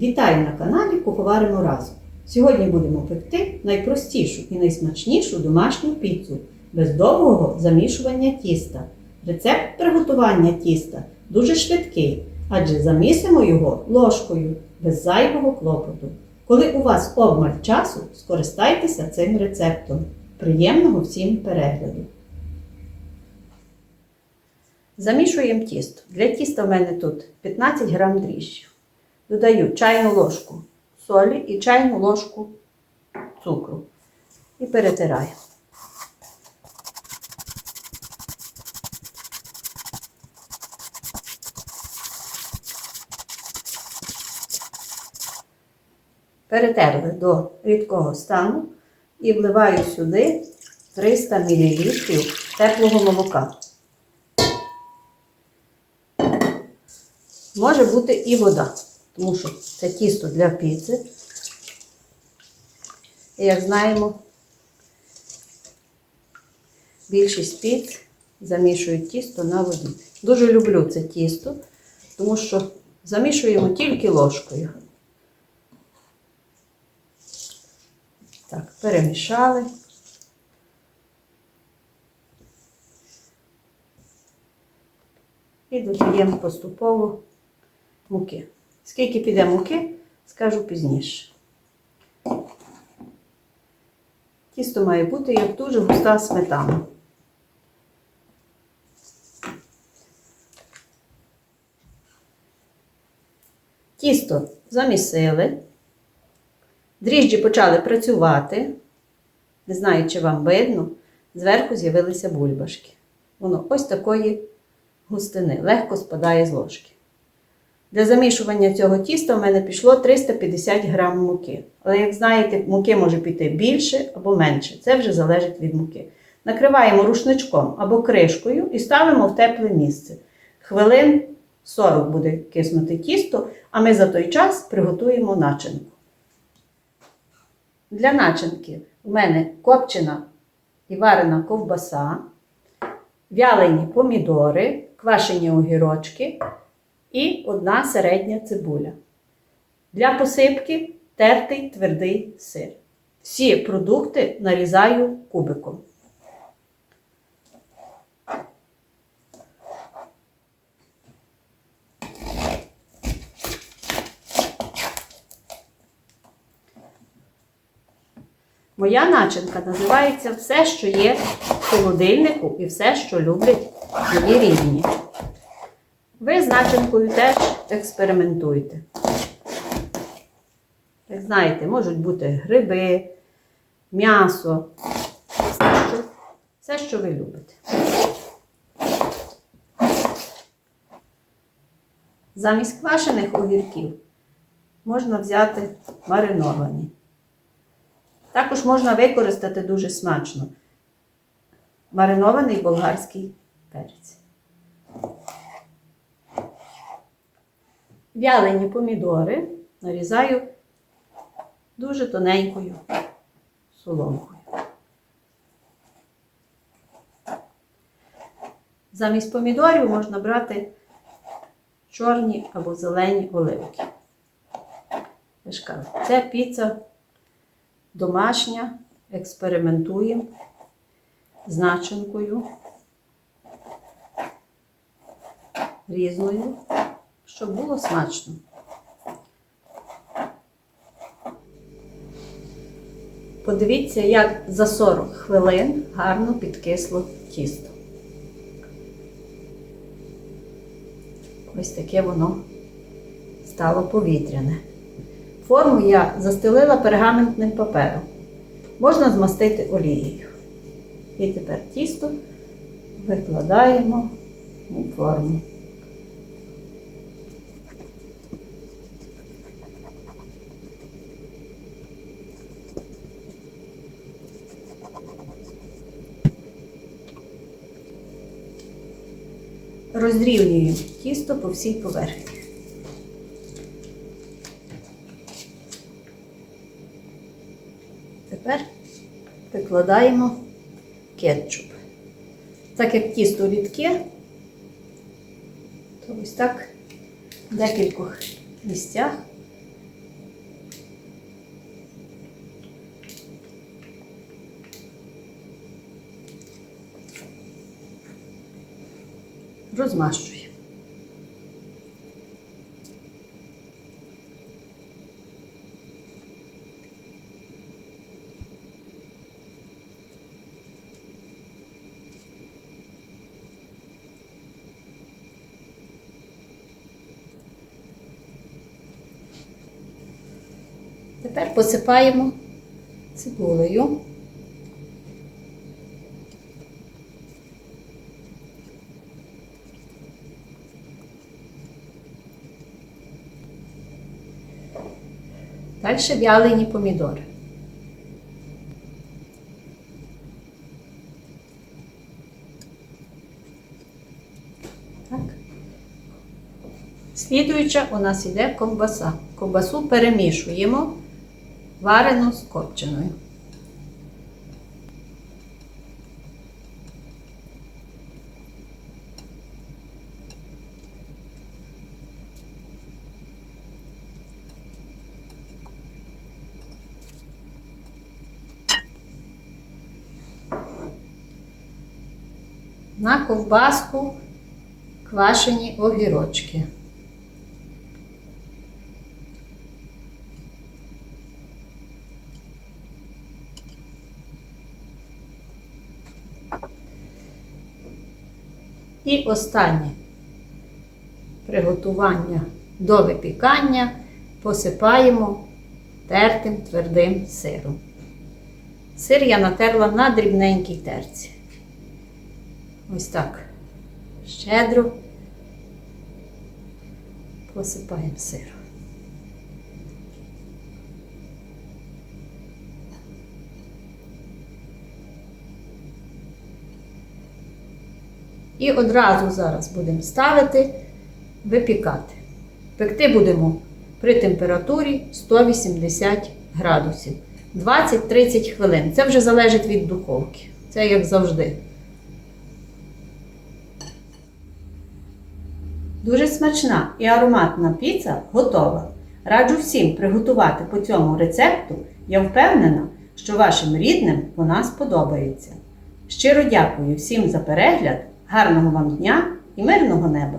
Вітаю на каналі Куховаримо разом. Сьогодні будемо пекти найпростішу і найсмачнішу домашню піцу без довгого замішування тіста. Рецепт приготування тіста дуже швидкий, адже замісимо його ложкою без зайвого клопоту. Коли у вас обмаль часу, скористайтеся цим рецептом. Приємного всім перегляду! Замішуємо тісто. Для тіста в мене тут 15 грам дріжджів. Додаю чайну ложку солі і чайну ложку цукру. І перетираю. Перетерли до рідкого стану і вливаю сюди 300 мл теплого молока. Може бути і вода, тому що це тісто для піци. І як знаємо, більшість піц замішують тісто на воді. Дуже люблю це тісто, тому що замішуємо тільки ложкою. Так, перемішали. І додаємо поступово муки. Скільки піде муки, скажу пізніше. Тісто має бути як дуже густа сметана. Тісто замісили. Дріжджі почали працювати. Не знаю, чи вам видно, зверху з'явилися бульбашки. Воно ось такої густини, легко спадає з ложки. Для замішування цього тіста в мене пішло 350 грам муки. Але, як знаєте, муки може піти більше або менше. Це вже залежить від муки. Накриваємо рушничком або кришкою і ставимо в тепле місце. Хвилин 40 буде киснути тісто, а ми за той час приготуємо начинку. Для начинки у мене копчена і варена ковбаса, вялені помідори, квашені огірочки і одна середня цибуля. Для посипки тертий твердий сир. Всі продукти нарізаю кубиком. Моя начинка називається все, що є в холодильнику і все, що люблять мої рідні. Ви з начинкою теж експериментуйте. Як знаєте, можуть бути гриби, м'ясо, все, що, ви любите. Замість квашених огірків можна взяти мариновані. Також можна використати дуже смачно маринований болгарський перець. Вялені помідори нарізаю дуже тоненькою соломкою. Замість помідорів можна брати чорні або зелені оливки. Це піца домашня, експериментуємо з начинкою різною, щоб було смачно. Подивіться, як за 40 хвилин гарно підкисло тісто. Ось таке воно стало повітряне. Форму я застелила пергаментним папером. Можна змастити олією. І тепер тісто викладаємо у форму. Розрівнюємо тісто по всій поверхні. Тепер викладаємо кетчуп. Так як тісто рідке, то ось так в декількох місцях розмащуємо. Тепер посипаємо цибулею. Далі вялені помідори. Слідуюча у нас йде ковбаса. Ковбасу перемішуємо варену з копченою. На ковбаску квашені огірочки. І останнє приготування до випікання посипаємо тертим твердим сиром. Сир я натерла на дрібненькій терці. Ось так. Щедро посипаємо сиром. І одразу зараз будемо ставити, випікати. Пекти будемо при температурі 180 градусів. 20-30 хвилин. Це вже залежить від духовки. Це як завжди. Дуже смачна і ароматна піца готова. Раджу всім приготувати по цьому рецепту. Я впевнена, що вашим рідним вона сподобається. Щиро дякую всім за перегляд, гарного вам дня і мирного неба!